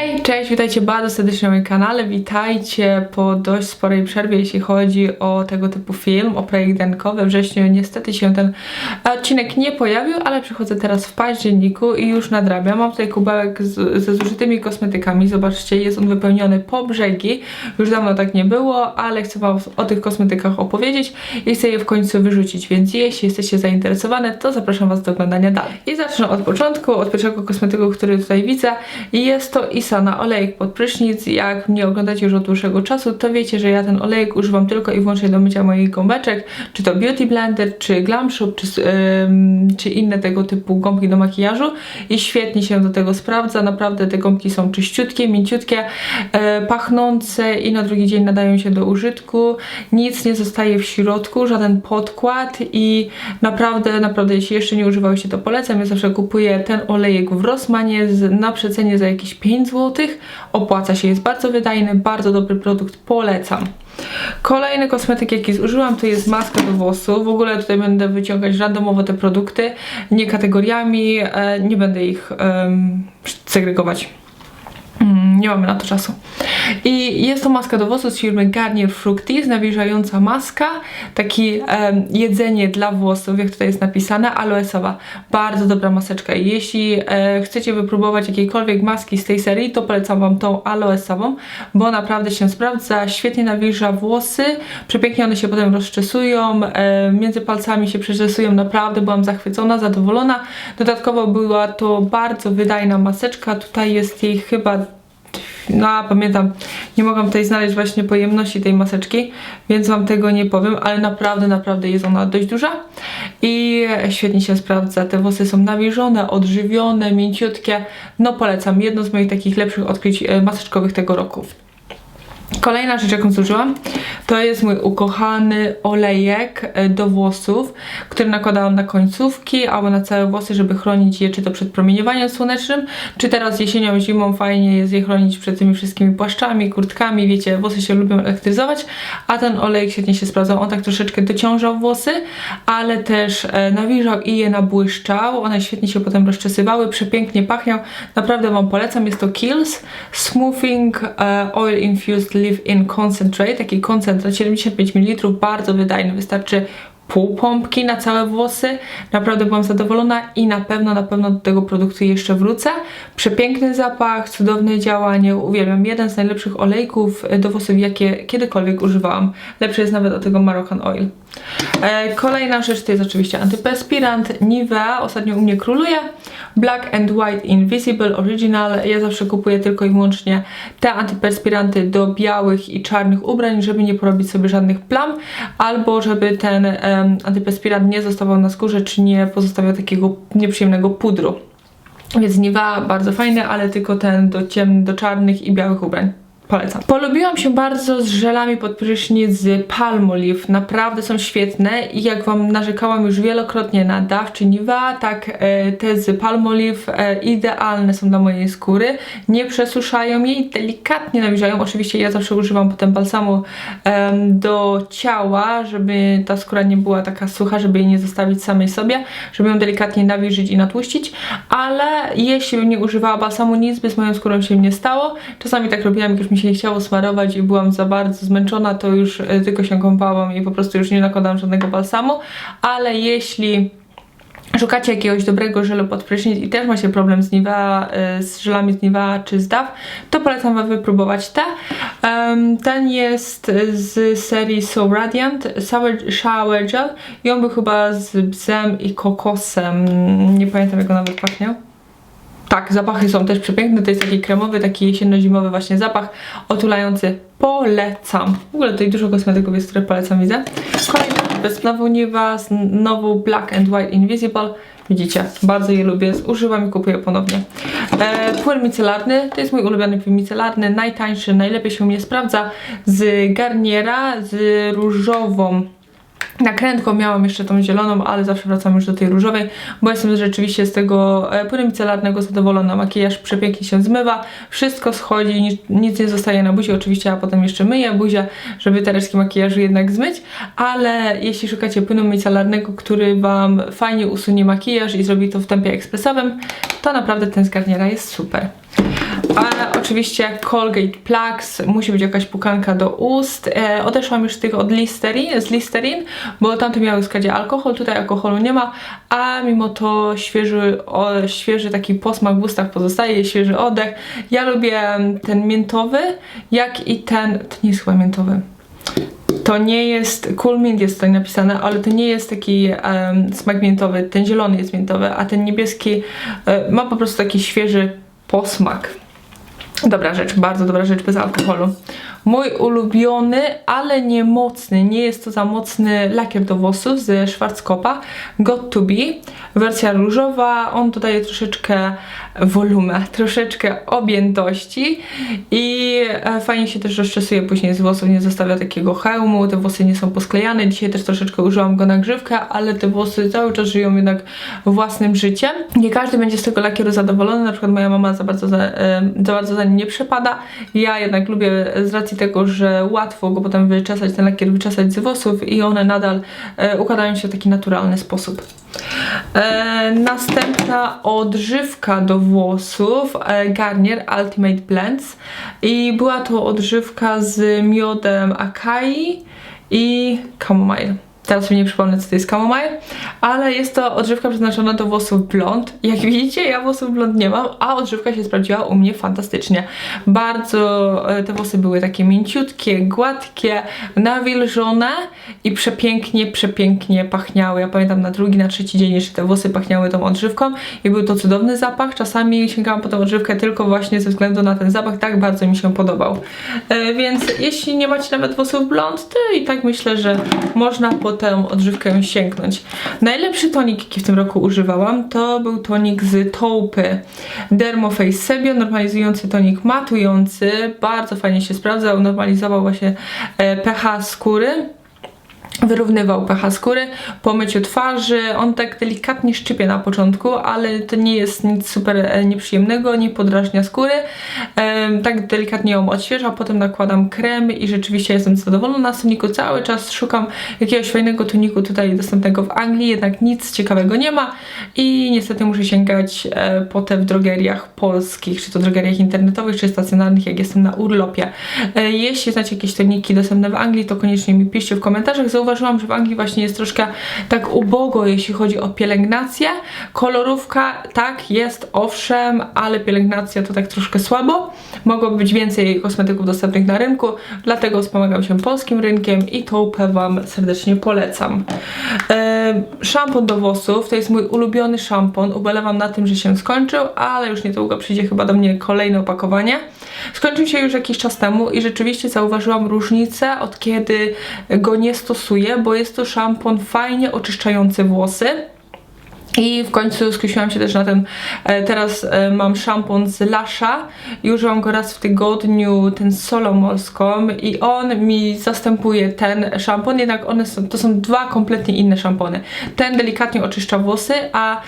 Hej, cześć, witajcie bardzo serdecznie na moim kanale, witajcie po dość sporej przerwie, jeśli chodzi o tego typu film, o projekt Denko. We wrześniu niestety się ten odcinek nie pojawił, ale przychodzę teraz w październiku i już nadrabiam. Mam tutaj kubełek z, ze zużytymi kosmetykami, zobaczcie, jest on wypełniony po brzegi. Już dawno tak nie było, ale chcę wam o tych kosmetykach opowiedzieć i chcę je w końcu wyrzucić, więc jeśli jesteście zainteresowane, to zapraszam was do oglądania dalej. I zacznę od początku, od pierwszego kosmetyku, który tutaj widzę. Jest to Isana olejek pod prysznic. Jak mnie oglądacie już od dłuższego czasu, to wiecie, że ja ten olejek używam tylko i wyłącznie do mycia moich gąbeczek, czy to Beauty Blender, czy Glam Shop, czy, ym, czy inne tego typu gąbki do makijażu i świetnie się do tego sprawdza. Naprawdę te gąbki są czyściutkie, mięciutkie, e, pachnące i na drugi dzień nadają się do użytku. Nic nie zostaje w środku, żaden podkład i naprawdę, naprawdę jeśli jeszcze nie używałyście to polecam. Ja zawsze kupuję ten olejek w Rossmanie na przecenie za jakieś 5 zł. Opłaca się, jest bardzo wydajny, bardzo dobry produkt, polecam. Kolejny kosmetyk, jaki zużyłam, to jest maska do włosów. W ogóle tutaj będę wyciągać randomowo te produkty, nie kategoriami, e, nie będę ich um, segregować. Mm, nie mamy na to czasu. I jest to maska do włosów z firmy Garnier Fructis, nawilżająca maska, taki um, jedzenie dla włosów, jak tutaj jest napisane, aloesowa. Bardzo dobra maseczka. Jeśli e, chcecie wypróbować jakiejkolwiek maski z tej serii, to polecam Wam tą aloesową, bo naprawdę się sprawdza, świetnie nawilża włosy, przepięknie one się potem rozczesują, e, między palcami się przeczesują, naprawdę byłam zachwycona, zadowolona. Dodatkowo była to bardzo wydajna maseczka, tutaj jest jej chyba no a pamiętam, nie mogłam tutaj znaleźć właśnie pojemności tej maseczki, więc wam tego nie powiem, ale naprawdę, naprawdę jest ona dość duża i świetnie się sprawdza. Te włosy są nawilżone, odżywione, mięciutkie. No polecam, jedno z moich takich lepszych odkryć e, maseczkowych tego roku. Kolejna rzecz, jaką zużyłam, to jest mój ukochany olejek e, do włosów, który nakładałam na końcówki albo na całe włosy, żeby chronić je czy to przed promieniowaniem słonecznym, czy teraz jesienią, zimą fajnie jest je chronić przed tymi wszystkimi płaszczami, kurtkami, wiecie, włosy się lubią elektryzować, a ten olejek świetnie się sprawdzał. On tak troszeczkę dociążał włosy, ale też e, nawilżał i je nabłyszczał. One świetnie się potem rozczesywały, przepięknie pachniał. Naprawdę Wam polecam. Jest to Kills Smoothing e, Oil Infused Leave-In Concentrate, taki koncentrat 75 ml, bardzo wydajny, wystarczy pół pompki na całe włosy. Naprawdę byłam zadowolona i na pewno, na pewno do tego produktu jeszcze wrócę. Przepiękny zapach, cudowne działanie, uwielbiam. Jeden z najlepszych olejków do włosów, jakie kiedykolwiek używałam. Lepszy jest nawet od tego Moroccan Oil. E, kolejna rzecz to jest oczywiście antyperspirant Nivea, ostatnio u mnie króluje. Black and White Invisible Original. Ja zawsze kupuję tylko i wyłącznie te antyperspiranty do białych i czarnych ubrań, żeby nie porobić sobie żadnych plam, albo żeby ten um, antyperspirant nie zostawał na skórze, czy nie pozostawiał takiego nieprzyjemnego pudru. Więc Nivea bardzo fajny, ale tylko ten do ciemnych, do czarnych i białych ubrań. Polecam. Polubiłam się bardzo z żelami pod prysznic z Palmolive. Naprawdę są świetne i jak Wam narzekałam już wielokrotnie na DAW czy Nivea, tak e, te z Palmolive e, idealne są dla mojej skóry. Nie przesuszają jej, delikatnie nawilżają. Oczywiście ja zawsze używam potem balsamu do ciała, żeby ta skóra nie była taka sucha, żeby jej nie zostawić samej sobie, żeby ją delikatnie nawilżyć i natłuścić, ale jeśli bym nie używała balsamu, nic by z moją skórą się nie stało. Czasami tak robiłam, jak już mi się chciało smarować i byłam za bardzo zmęczona, to już e, tylko się kąpałam i po prostu już nie nakładam żadnego balsamu, ale jeśli szukacie jakiegoś dobrego żelu pod prysznic i też macie problem z Nivea, e, z żelami z Nivea czy z DAW, to polecam Wam wypróbować te. Ten jest z serii So Radiant Shower, Shower Gel i on był chyba z bzem i kokosem, nie pamiętam jak on nawet pachniał. Tak, zapachy są też przepiękne. To jest taki kremowy, taki jesienno-zimowy właśnie zapach otulający. Polecam. W ogóle tutaj dużo kosmetyków jest, które polecam, widzę. Kolejna bez znowu Niva, znowu Black and White Invisible. Widzicie, bardzo je lubię, używam i kupuję ponownie. E, płyn micelarny, to jest mój ulubiony płyn micelarny, najtańszy, najlepiej się mnie sprawdza. Z Garniera, z różową Nakrętką miałam jeszcze tą zieloną, ale zawsze wracam już do tej różowej, bo jestem rzeczywiście z tego e, płynu micelarnego zadowolona. Makijaż przepięknie się zmywa, wszystko schodzi, nic, nic nie zostaje na buzi. Oczywiście ja potem jeszcze myję buzię, żeby te resztki makijażu jednak zmyć, ale jeśli szukacie płynu micelarnego, który Wam fajnie usunie makijaż i zrobi to w tempie ekspresowym, to naprawdę ten z jest super. A oczywiście Colgate Plaques, musi być jakaś pukanka do ust. E, odeszłam już tych od Listerin, z Listerin, bo tamte miały w składzie alkohol, tutaj alkoholu nie ma, a mimo to świeży, o, świeży taki posmak w ustach pozostaje, świeży oddech. Ja lubię ten miętowy, jak i ten, to nie jest chyba miętowy. To nie jest, cool mint jest tutaj napisane, ale to nie jest taki um, smak miętowy, ten zielony jest miętowy, a ten niebieski e, ma po prostu taki świeży posmak. Dobra rzecz, bardzo dobra rzecz bez alkoholu. Mój ulubiony, ale nie mocny, nie jest to za mocny lakier do włosów ze Schwarzkopa Got To Be. Wersja różowa, on dodaje troszeczkę wolumę, troszeczkę objętości i e, fajnie się też rozczesuje później z włosów, nie zostawia takiego hełmu, te włosy nie są posklejane. Dzisiaj też troszeczkę użyłam go na grzywkę, ale te włosy cały czas żyją jednak własnym życiem. Nie każdy będzie z tego lakieru zadowolony, na przykład moja mama za bardzo za, e, za, bardzo za nim nie przepada. Ja jednak lubię z racji tego, że łatwo go potem wyczesać, ten lakier wyczesać z włosów i one nadal e, układają się w taki naturalny sposób. E, następna odżywka do włosów e, Garnier Ultimate Blends i była to odżywka z miodem Akai i chamomile. Teraz sobie nie przypomnę, co to jest chamomile, ale jest to odżywka przeznaczona do włosów blond. Jak widzicie, ja włosów blond nie mam, a odżywka się sprawdziła u mnie fantastycznie. Bardzo e, te włosy były takie mięciutkie, gładkie, nawilżone i przepięknie, przepięknie pachniały. Ja pamiętam na drugi, na trzeci dzień jeszcze te włosy pachniały tą odżywką i był to cudowny zapach. Czasami sięgałam po tą odżywkę tylko właśnie ze względu na ten zapach, tak bardzo mi się podobał. E, więc jeśli nie macie nawet włosów blond, to i tak myślę, że można po tę odżywkę sięgnąć. Najlepszy tonik, jaki w tym roku używałam, to był tonik z Taupy Dermoface Sebio, normalizujący tonik matujący, bardzo fajnie się sprawdzał, normalizował właśnie e, pH skóry wyrównywał pH skóry po myciu twarzy. On tak delikatnie szczypie na początku, ale to nie jest nic super e, nieprzyjemnego, nie podrażnia skóry. tak delikatnie ją odświeża, potem nakładam krem i rzeczywiście jestem zadowolona na toniku. Cały czas szukam jakiegoś fajnego toniku tutaj dostępnego w Anglii, jednak nic ciekawego nie ma i niestety muszę sięgać e, potem w drogeriach polskich, czy to drogeriach internetowych, czy stacjonarnych, jak jestem na urlopie. E, jeśli znacie jakieś toniki dostępne w Anglii, to koniecznie mi piszcie w komentarzach. Zauważ zauważyłam, że w Anglii właśnie jest troszkę tak ubogo, jeśli chodzi o pielęgnację. Kolorówka, tak, jest, owszem, ale pielęgnacja to tak troszkę słabo. Mogłoby być więcej kosmetyków dostępnych na rynku, dlatego wspomagam się polskim rynkiem i Taupę Wam serdecznie polecam. Yy, szampon do włosów, to jest mój ulubiony szampon. Ubolewam na tym, że się skończył, ale już niedługo przyjdzie chyba do mnie kolejne opakowanie. Skończył się już jakiś czas temu i rzeczywiście zauważyłam różnicę od kiedy go nie stosuję, bo jest to szampon fajnie oczyszczający włosy. I w końcu skusiłam się też na ten, e, teraz e, mam szampon z Lasha i używam go raz w tygodniu, ten solą morską i on mi zastępuje ten szampon, jednak one są, to są dwa kompletnie inne szampony. Ten delikatnie oczyszcza włosy, a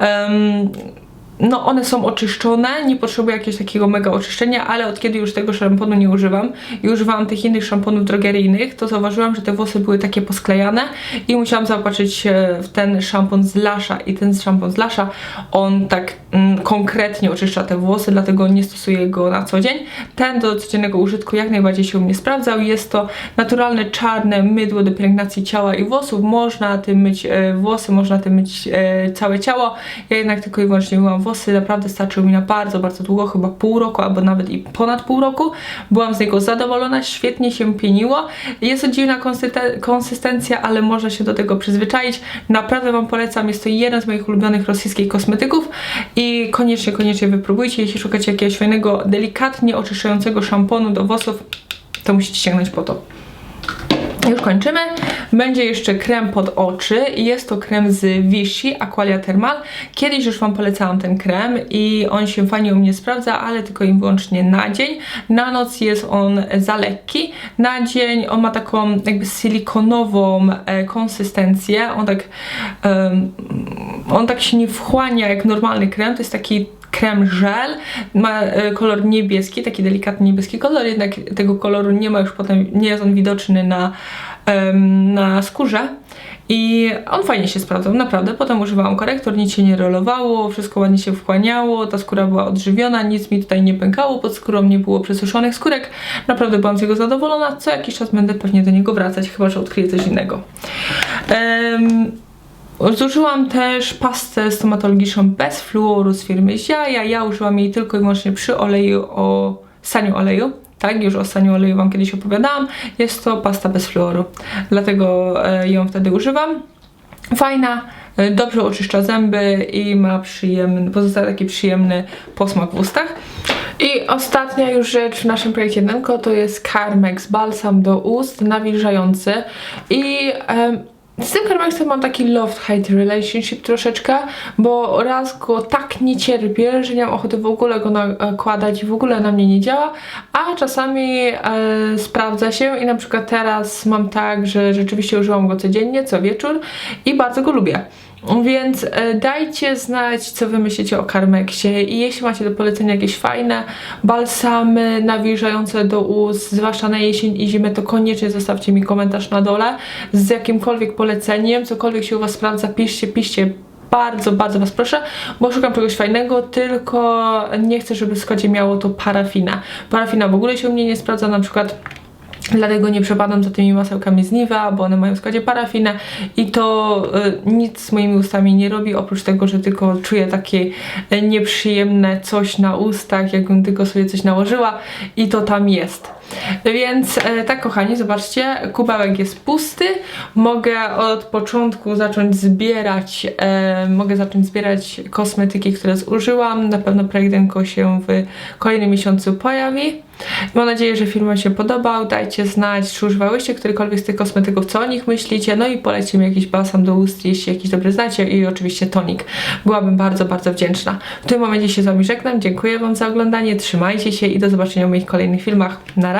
um, no one są oczyszczone, nie potrzebuję jakiegoś takiego mega oczyszczenia, ale od kiedy już tego szamponu nie używam i używałam tych innych szamponów drogeryjnych, to zauważyłam, że te włosy były takie posklejane i musiałam się w ten szampon z Lasha i ten szampon z Lasha, on tak mm, konkretnie oczyszcza te włosy, dlatego nie stosuję go na co dzień. Ten do codziennego użytku jak najbardziej się u mnie sprawdzał. Jest to naturalne czarne mydło do pielęgnacji ciała i włosów. Można tym myć e, włosy, można tym myć e, całe ciało. Ja jednak tylko i wyłącznie myłam włosy włosy naprawdę starczyły mi na bardzo, bardzo długo, chyba pół roku albo nawet i ponad pół roku. Byłam z niego zadowolona, świetnie się pieniło. Jest to dziwna konsystencja, ale można się do tego przyzwyczaić. Naprawdę Wam polecam, jest to jeden z moich ulubionych rosyjskich kosmetyków i koniecznie, koniecznie wypróbujcie. Jeśli szukacie jakiegoś fajnego, delikatnie oczyszczającego szamponu do włosów, to musicie sięgnąć po to. Już kończymy. Będzie jeszcze krem pod oczy jest to krem z Vichy Aqualia Thermal. Kiedyś już Wam polecałam ten krem i on się fajnie u mnie sprawdza, ale tylko i wyłącznie na dzień. Na noc jest on za lekki. Na dzień on ma taką jakby silikonową e, konsystencję. On tak, um, on tak się nie wchłania jak normalny krem. To jest taki krem żel, ma e, kolor niebieski, taki delikatny niebieski kolor, jednak tego koloru nie ma już potem, nie jest on widoczny na na skórze i on fajnie się sprawdzał, naprawdę. Potem używałam korektor, nic się nie rolowało, wszystko ładnie się wchłaniało, ta skóra była odżywiona, nic mi tutaj nie pękało pod skórą, nie było przesuszonych skórek. Naprawdę byłam z niego zadowolona. Co jakiś czas będę pewnie do niego wracać, chyba że odkryję coś innego. Em, Zużyłam też pastę stomatologiczną bez fluoru z firmy Ziaja. Ja użyłam jej tylko i wyłącznie przy oleju o saniu oleju. Tak, już o saniu oleju Wam kiedyś opowiadałam. Jest to pasta bez fluoru, dlatego e, ją wtedy używam. Fajna, e, dobrze oczyszcza zęby i ma przyjemny, pozostaje taki przyjemny posmak w ustach. I ostatnia już rzecz w naszym projekcie Denko to jest Carmex Balsam do ust nawilżający i em, z tym Carmexem mam taki love-hate relationship troszeczkę, bo raz go tak nie cierpię, że nie mam ochoty w ogóle go nakładać i w ogóle na mnie nie działa, a czasami e, sprawdza się i na przykład teraz mam tak, że rzeczywiście używam go codziennie, co wieczór i bardzo go lubię. Więc e, dajcie znać, co wy myślicie o Carmexie i jeśli macie do polecenia jakieś fajne balsamy nawilżające do ust, zwłaszcza na jesień i zimę, to koniecznie zostawcie mi komentarz na dole z jakimkolwiek poleceniem, cokolwiek się u was sprawdza, piszcie, piszcie, bardzo, bardzo Was proszę, bo szukam czegoś fajnego, tylko nie chcę, żeby w składzie miało to parafina. Parafina w ogóle się u mnie nie sprawdza, na przykład Dlatego nie przepadam za tymi masełkami z Niva, bo one mają w składzie parafinę i to y, nic z moimi ustami nie robi, oprócz tego, że tylko czuję takie y, nieprzyjemne coś na ustach, jakbym tylko sobie coś nałożyła i to tam jest. Więc e, tak kochani, zobaczcie, kubełek jest pusty, mogę od początku zacząć zbierać, e, mogę zacząć zbierać kosmetyki, które zużyłam, na pewno projekt Denko się w kolejnym miesiącu pojawi. Mam nadzieję, że film Wam się podobał, dajcie znać, czy używałyście którykolwiek z tych kosmetyków, co o nich myślicie, no i polećcie mi jakiś balsam do ust, jeśli jakiś dobry znacie i oczywiście tonik. Byłabym bardzo, bardzo wdzięczna. W tym momencie się z Wami żegnam, dziękuję Wam za oglądanie, trzymajcie się i do zobaczenia w moich kolejnych filmach. Na razie,